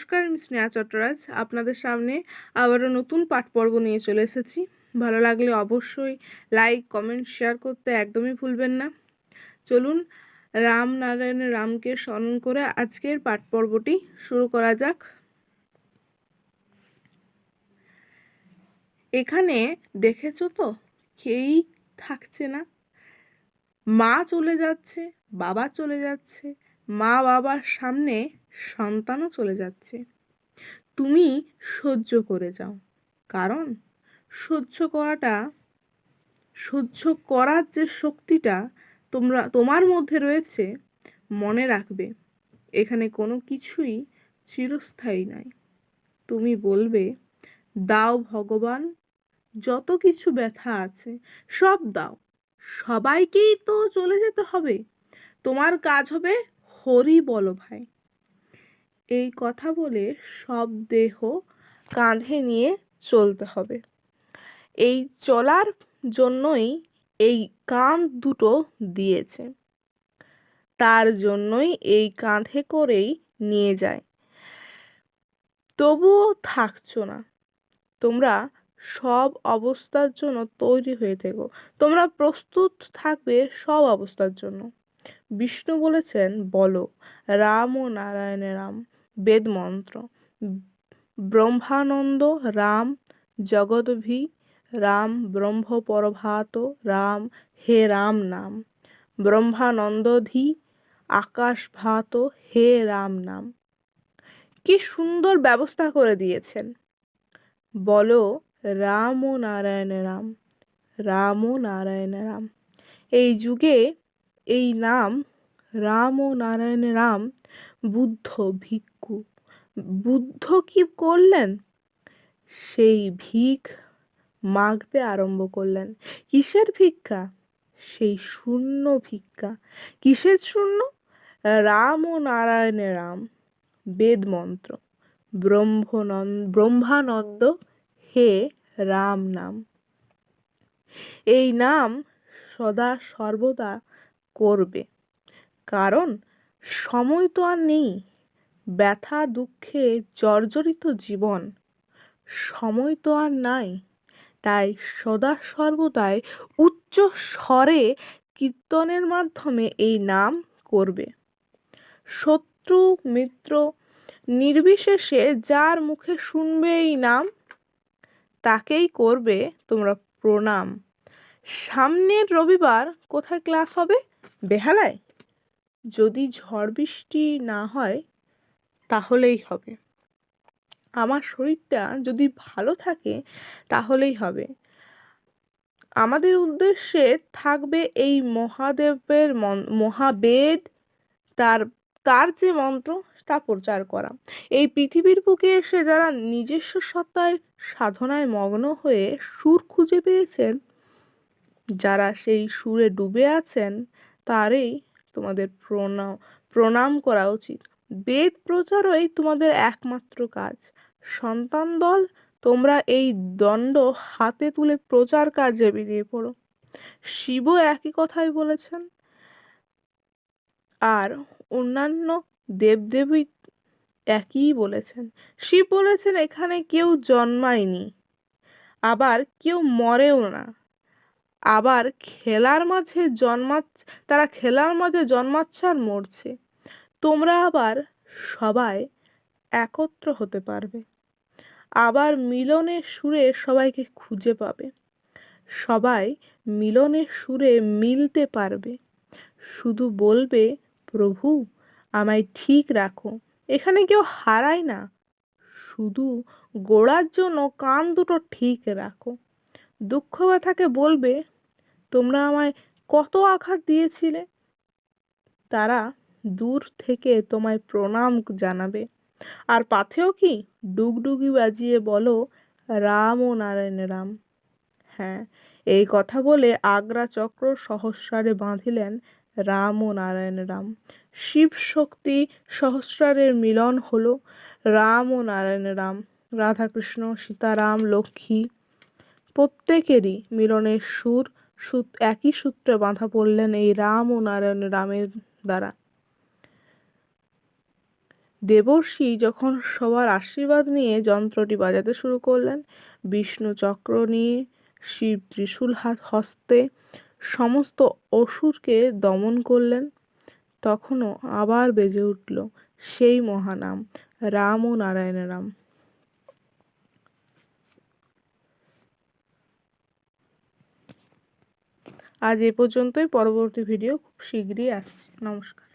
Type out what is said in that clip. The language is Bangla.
নমস্কার আমি স্নেহা চট্টরাজ। আপনাদের সামনে আবারও নতুন পাঠ পর্ব নিয়ে চলে এসেছি। ভালো লাগলে অবশ্যই লাইক, কমেন্ট, শেয়ার করতে একদমই ভুলবেন না। চলুন রাম নারায়ণ রামকে স্মরণ করে আজকের পাঠ পর্বটি শুরু করা যাক। এখানে দেখেছ তো? খেয়েই থাকছে না? মা চলে যাচ্ছে, বাবা চলে যাচ্ছে মা বাবার সামনে সন্তানও চলে যাচ্ছে। তুমি সহ্য করে যাও। কারণ সহ্য করাটা, সহ্য করার যে শক্তিটা তোমরা, তোমার মধ্যে রয়েছে, মনে রাখবে। এখানে কোনো কিছুই চিরস্থায়ী নয়। তুমি বলবে, দাও ভগবান, যত কিছু ব্যথা আছে, সব দাও। সবাইকেই তো চলে যেতে হবে। তোমার কাজ হবে হরি বলো ভাই। এই কথা বলে সব দেহ কাঁধে নিয়ে চলতে হবে। এই চলার জন্যই এই কাঁধ দুটো দিয়েছে। তার জন্যই এই কাঁধে করেই নিয়ে যায়। তবুও থাকছো না। তোমরা সব অবস্থার জন্য তৈরি হয়ে থেকো। তোমরা প্রস্তুত থাকবে সব অবস্থার জন্য। বিষ্ণু বলেছেন, বলো, রাম ও নারায়ণে রাম, বেদ মন্ত্র। ব্রহ্মানন্দ রাম, জগদ্ভি রাম ব্রহ্ম পরভাত রাম, হে রাম নাম। ব্রহ্মানন্দধি আকাশ ভাত হে রাম নাম। কি সুন্দর ব্যবস্থা করে দিয়েছেন। বলো, রাম ও নারায়ণ রাম রাম ও নারায়ণ রাম। এই যুগে এই নাম রাম ও নারায়ণ রাম, বুদ্ধ ভিক্ষু। বুদ্ধ কি করলেন? সেই ভিক মাগতে আরম্ভ করলেন। কিসের ভিক্ষা? সেই শূন্য ভিক্ষা। কিসের শূন্য? রাম ও নারায়ণে রাম। বেদ মন্ত্র। ব্রহ্মনন্দ ব্রহ্মানন্দ হে রাম নাম। এই নাম সদা সর্বদা করবে। কারণ সময় তো আর নেই। ব্যথা, দুঃখে জর্জরিত জীবন। সময় তো আর নাই। তাই সদা সর্বদাই উচ্চ স্বরে কীর্তনের মাধ্যমে এই নাম করবে। শত্রু, মিত্র, নির্বিশেষে যার মুখে শুনবে এই নাম, তাকেই করবে তোমরা প্রণাম। সামনের রবিবার কোথায় ক্লাস হবে? বেহালায়? যদি ঝড় বৃষ্টি না হয়, তাহলেই হবে। আমার শরীরটা যদি ভালো থাকে, তাহলেই হবে। আমাদের উদ্দেশ্যে থাকবে এই মহাদেবের মহাবেদ, তার তার যে মন্ত্র, তা প্রচার করা। এই পৃথিবীর বুকে এসে যারা নিজস্ব সত্তায় সাধনায় মগ্ন হয়ে সুর খুঁজে পেয়েছেন, যারা সেই সুরে ডুবে আছেন তারই তোমাদের প্রণাম প্রণাম করা উচিত। বেদ প্রচারই তোমাদের একমাত্র কাজ। সন্তান দল, তোমরা এই দণ্ড হাতে তুলে প্রচার কার্যে বেরিয়ে পড়ো। শিবও একই কথাই বলেছেন। আর অন্যান্য দেবদেবী একই বলেছেন। শিব বলেছেন, এখানে কেউ জন্মায়নি, আবার কেউ মরেও না। আবার খেলার মাঝে জন্মা তারা খেলার মাঝে জন্মাচ্ছে আর মরছে। তোমরা আবার সবাই একত্র হতে পারবে। আবার মিলনের সুরে সবাইকে খুঁজে পাবে। সবাই মিলনের সুরে মিলতে পারবে। শুধু বলবে, প্রভু, আমায় ঠিক রাখো। এখানে কেউ হারায় না। শুধু গোড়ার জন্য কান দুটো ঠিক রাখো। দুঃখ ব্যথাকে বলবে, তোমরা আমায় কত আঘাত দিয়েছিলে? তারা দূর থেকে তোমায় প্রণাম জানাবে। আর পাথেও কি? ডুগডুগি বাজিয়ে বলো, রাম ও নারায়ণ রাম। হ্যাঁ এই কথা বলে আগ্রা চক্র সহস্রারে বাঁধিলেন রাম ও নারায়ণ রাম। শিব শক্তি সহস্রারের মিলন হলো, রাম ও নারায়ণ রাম, রাধাকৃষ্ণ, সীতারাম, লক্ষ্মী প্রত্যেকেরই মিলনের সুর একই সূত্রে বাঁধা পড়লেন এই রাম ও নারায়ণ রামের দ্বারা। দেবর্ষি যখন সবার আশীর্বাদ নিয়ে যন্ত্রটি বাজাতে শুরু করলেন, বিষ্ণু চক্র নিয়ে শিব ত্রিশূল হাত হস্তে সমস্ত অসুরকে দমন করলেন। তখনও আবার বেজে উঠল সেই মহানাম, রাম ও নারায়ণ রাম। আজ এ পর্যন্তই পরবর্তী ভিডিও খুব শীঘ্রই আসছে। নমস্কার।